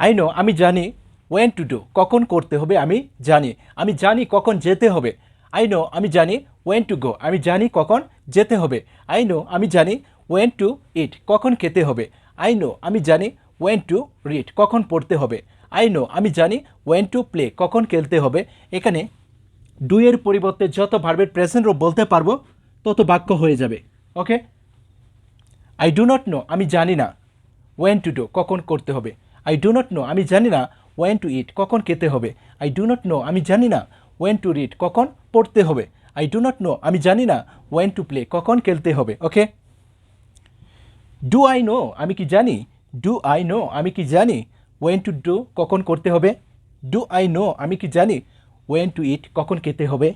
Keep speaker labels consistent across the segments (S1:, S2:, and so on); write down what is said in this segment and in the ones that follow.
S1: I know আমি জানি went to do কখন করতে হবে, আমি জানি। আমি জানি কখন যেতে হবে। আই নো আমি জানি ওয়েন টু গো আমি জানি কখন যেতে হবে। আই নো আমি জানি ওয়েন টু ইট কখন খেতে হবে। আই নো আমি জানি ওয়েন টু রিড কখন পড়তে হবে। আই নো আমি জানি ওয়েন টু প্লে কখন খেলতে হবে। এখানে ডুয়ের পরিবর্তে যত ভার্বের প্রেজেন্ট রূপ বলতে পারব, তত বাক্য হয়ে যাবে। Okay I do not know আমি জানি না ওয়েন টু ডু কখন করতে হবে। আই ডু নট নো আমি জানি না ওয়েন টু ইট কখন খেতে হবে। আই ডু নট নো আমি জানি না ওয়েন টু রিড কখন পড়তে হবে। আই ডু নট নো আমি জানি না ওয়েন টু প্লে কখন খেলতে হবে। ওকে ডু আই নো আমি কি জানি? ডু আই নো আমি কি জানি ওয়েন টু ডু কখন করতে হবে? ডু আই নো আমি কি জানি ওয়েন টু ইট কখন খেতে হবে?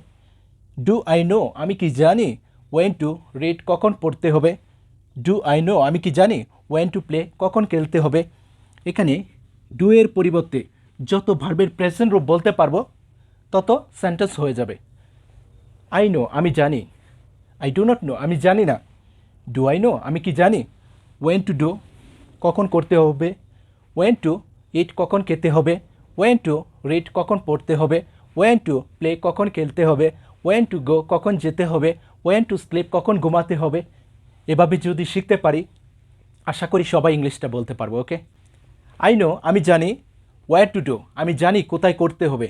S1: ডু আই নো আমি কি জানি ওয়েন টু রিড কখন পড়তে হবে? ডু আই নো আমি কি জানি ওয়েন টু প্লে কখন খেলতে হবে? এখানে ডু এর পরিবর্তে যত ভার্বের প্রেজেন্ট রূপ বলতে পারব, তত সেন্টেন্স হয়ে যাবে। আই নো আমি জানি। আই ডু নট নো আমি জানি না। ডু আই নো আমি কি জানি? ওয়েন টু ডু কখন করতে হবে? ওয়েন টু ইট কখন খেতে হবে? ওয়েন টু রিড কখন পড়তে হবে? ওয়েন টু প্লে কখন খেলতে হবে? ওয়েন টু গো কখন যেতে হবে? ওয়েন টু স্লিপ কখন ঘুমাতে হবে? এভাবে যদি শিখতে পারি, আশা করি সবাই ইংলিশটা বলতে পারব ওকে আই নো আমি জানি ওয়ার টু ডো আমি জানি কোথায় করতে হবে।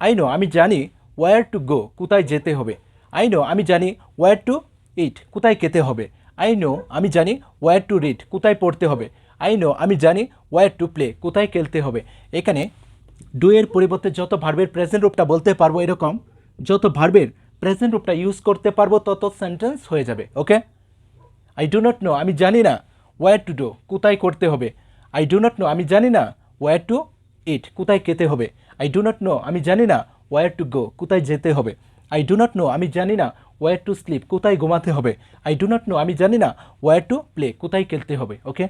S1: আই নো আমি জানি ওয়ার টু গো কোথায় যেতে হবে। আই নো আমি জানি ওয়ার টু ইট কোথায় খেতে হবে। আই নো আমি জানি ওয়ার টু রিড কোথায় পড়তে হবে। আই নো আমি জানি ওয়ার টু প্লে কোথায় খেলতে হবে। এখানে ডু এর পরিবর্তে যত ভার্বের প্রেজেন্ট রূপটা বলতে পারব এরকম, যত ভার্বের প্রেজেন্ট রূপটা ইউজ করতে পারব তত সেন্টেন্স হয়ে যাবে okay I do not know আমি জানি না ওয়ার টু ডো কোথায় করতে হবে। আই ডু নট নো আমি জানি না ওয়ার টু ইট কোথায় খেতে হবে। আই ডু নট নো আমি জানি না ওয়ার টু গো কোথায় যেতে হবে। আই ডু নট নো আমি জানি না ওয়ার টু স্লিপ কোথায় ঘুমাতে হবে। আই ডু নট নো আমি জানি না ওয়ার টু প্লে কোথায় খেলতে হবে ওকে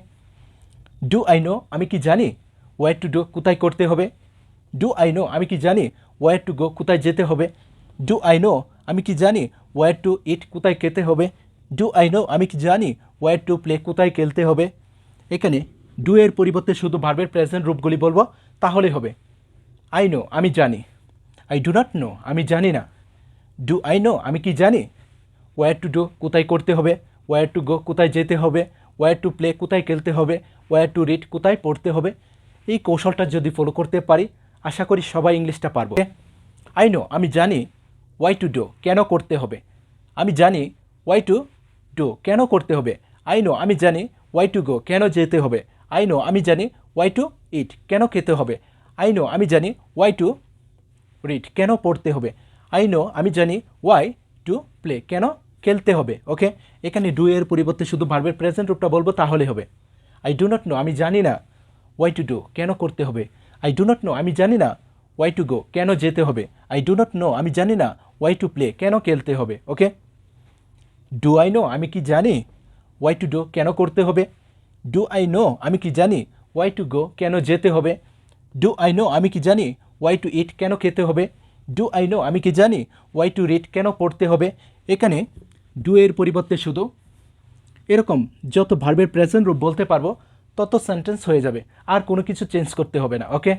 S1: ডু আই নো আমি কি জানি ওয়ার টু ডু কোথায় করতে হবে? ডু আই নো আমি কি জানি ওয়ার টু গো কোথায় যেতে হবে? ডু আই নো আমি কি জানি ওয়ার টু ইট কোথায় খেতে হবে? ডু আই নো আমি কি জানি ওয়ার টু প্লে কোথায় খেলতে হবে? এখানে ডু এর পরিবর্তে শুধু ভার্বের প্রেজেন্ট রূপগুলি বলব তাহলে হবে। আই নো আমি জানি। আই ডু নট নো আমি জানি না। ডু আই নো আমি কি জানি? ওয়ার টু ডু কোথায় করতে হবে? ওয়ার টু গো কোথায় যেতে হবে? ওয়ার টু প্লে কোথায় খেলতে হবে? ওয়ার টু রিড কোথায় পড়তে হবে? এই কৌশলটা যদি ফলো করতে পারি, আশা করি সবাই ইংলিশটা পারব। আই নো আমি জানি ওয়াই টু ডু কেন করতে হবে। আমি জানি ওয়াই টু ডু কেন করতে হবে। আই নো আমি জানি ওয়াই টু গো কেন যেতে হবে। আই নো আমি জানি ওয়াই টু ইট কেন খেতে হবে। আই নো আমি জানি ওয়াই টু রিড কেন পড়তে হবে। আই নো আমি জানি ওয়াই টু প্লে কেন খেলতে হবে, ওকে? এখানে ডু এর পরিবর্তে শুধু ভার্বের প্রেজেন্ট রূপটা বলব, তাহলে হবে। আই ডু নট নো আমি জানি না ওয়াই টু ডু কেন করতে হবে। আই ডু নট নো আমি জানি না ওয়াই টু গো কেন যেতে হবে। আই ডু নট নো আমি জানি না ওয়াই টু প্লে কেন খেলতে হবে, ওকে? ডু আই নো আমি কি জানি ওয়াই টু ডু কেন করতে হবে? ডু আই নো আমি কি জানি ওয়াই টু গো কেন যেতে হবে? ডু আই নো আমি কি জানি ওয়াই টু ইট কেন খেতে হবে? ডু আই নো আমি কি জানি ওয়াই টু রিড কেন পড়তে হবে? এখানে ডু এর পরিবর্তে শুধু এরকম যত ভার্বের প্রেজেন্ট রূপ বলতে পারব, তত সেন্টেন্স হয়ে যাবে। আর কোনো কিছু চেঞ্জ করতে হবে না ওকে